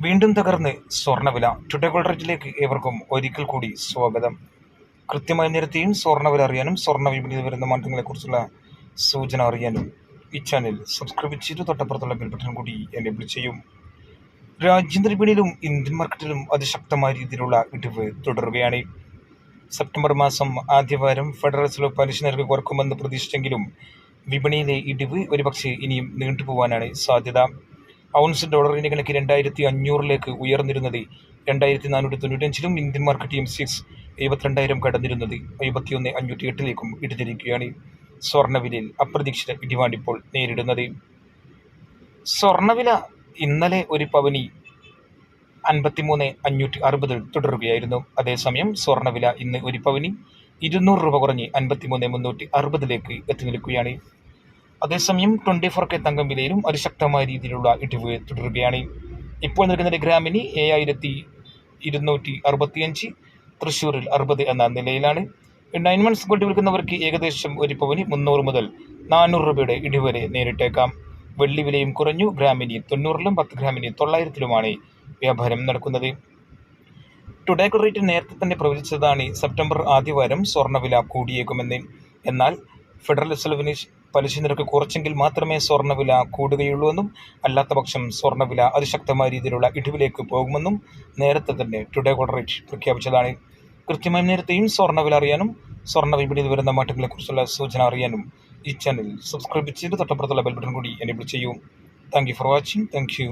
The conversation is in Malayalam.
വീണ്ടും തകർന്ന് സ്വർണവില ടുഡേ ഗോൾഡ് റേറ്റിലേക്ക് ഏവർക്കും ഒരിക്കൽ കൂടി സ്വാഗതം. കൃത്യമായ നിരത്തിയും സ്വർണവില അറിയാനും സ്വർണ വിപണിയിൽ വരുന്ന മാറ്റങ്ങളെക്കുറിച്ചുള്ള സൂചന അറിയാനും ഈ ചാനൽ സബ്സ്ക്രൈബ് ചെയ്ത് തൊട്ടപ്പുറത്തുള്ള ബെൽ കൂടി എനേബിൾ ചെയ്യും. രാജ്യാന്തര വിപണിയിലും ഇന്ത്യൻ മാർക്കറ്റിലും അതിശക്തമായ രീതിയിലുള്ള ഇടിവ് തുടരുകയാണ്. സെപ്റ്റംബർ മാസം ആദ്യവാരം ഫെഡറൽ റിസർവ് പലിശ നിരക്ക് കുറക്കുമെന്ന് പ്രതീക്ഷിച്ചെങ്കിലും വിപണിയിലെ ഇടിവ് ഒരുപക്ഷെ ഇനിയും നീണ്ടുപോകാനാണ് സാധ്യത. ഔൺസ് ഡോളറിന്റെ കണക്ക് രണ്ടായിരത്തി അഞ്ഞൂറിലേക്ക് ഉയർന്നിരുന്നത്. രണ്ടായിരത്തി നാനൂറ്റി തൊണ്ണൂറ്റഞ്ചിലും Indian market M C X എഴുപത്തിരണ്ടായിരം കടന്നിരുന്നത് എഴുപത്തിയൊന്ന് അഞ്ഞൂറ്റി എട്ടിലേക്കും ഇടിഞ്ഞിരിക്കുകയാണ് സ്വർണവിലയിൽ അപ്രതീക്ഷിത ഇടിവാണ് ഇപ്പോൾ നേരിടുന്നത്. സ്വർണവില ഇന്നലെ ഒരു പവനി അൻപത്തിമൂന്ന് അഞ്ഞൂറ്റി അറുപതിൽ തുടരുകയായിരുന്നു. അതേസമയം സ്വർണവില ഇന്ന് ഒരു പവനി ഇരുന്നൂറ് രൂപ കുറഞ്ഞ് അൻപത്തിമൂന്ന് മുന്നൂറ്റി അറുപതിലേക്ക് എത്തി നിൽക്കുകയാണ്. അതേസമയം ട്വന്റി ഫോർ കെ തങ്കം വിലയിലും അതിശക്തമായ രീതിയിലുള്ള ഇടിവ് തുടരുകയാണ്. ഇപ്പോൾ നിൽക്കുന്ന ഗ്രാമിന് ഏഴായിരത്തി ഇരുന്നൂറ്റി അറുപത്തിയഞ്ച് തൃശ്ശൂരിൽ അറുപത് എന്ന നിലയിലാണ്. നയൻ മന്ത്സ് കൊണ്ട് വിൽക്കുന്നവർക്ക് ഏകദേശം ഒരു പവന് മുന്നൂറ് മുതൽ നാനൂറ് രൂപയുടെ ഇടിവരെ വരെ നേരിട്ടേക്കാം. വെള്ളി വിലയും കുറഞ്ഞു. ഗ്രാമിന് തൊണ്ണൂറിലും പത്ത് ഗ്രാമിന് തൊള്ളായിരത്തിലുമാണ് വ്യാപാരം നടക്കുന്നത്. ടുഡേ റേറ്റ് നേരത്തെ തന്നെ പ്രവചിച്ചതാണ് സെപ്റ്റംബർ ആദ്യവാരം സ്വർണവില കൂടിയേക്കുമെന്ന്. എന്നാൽ ഫെഡറൽ റിസർവിന് പലിശ നിരക്ക് കുറച്ചെങ്കിൽ മാത്രമേ സ്വർണവില കൂടുകയുള്ളൂ എന്നും അല്ലാത്തപക്ഷം സ്വർണവില അതിശക്തമായ രീതിയിലുള്ള ഇടിവിലേക്ക് പോകുമെന്നും നേരത്തെ തന്നെ ടുഡേ റേറ്റ് പ്രഖ്യാപിച്ചതാണ്. കൃത്യമായ നേരത്തെയും സ്വർണവില അറിയാനും സ്വർണ വിപണിയിൽ വരുന്ന മാറ്റങ്ങളെക്കുറിച്ചുള്ള സൂചന അറിയാനും ഈ ചാനൽ സബ്സ്ക്രൈബ് ചെയ്ത് തൊട്ടപ്പുറത്തുള്ള ബെൽ ബട്ടൺ കൂടി എനേബിൾ ചെയ്യൂ. Thank you for watching thank you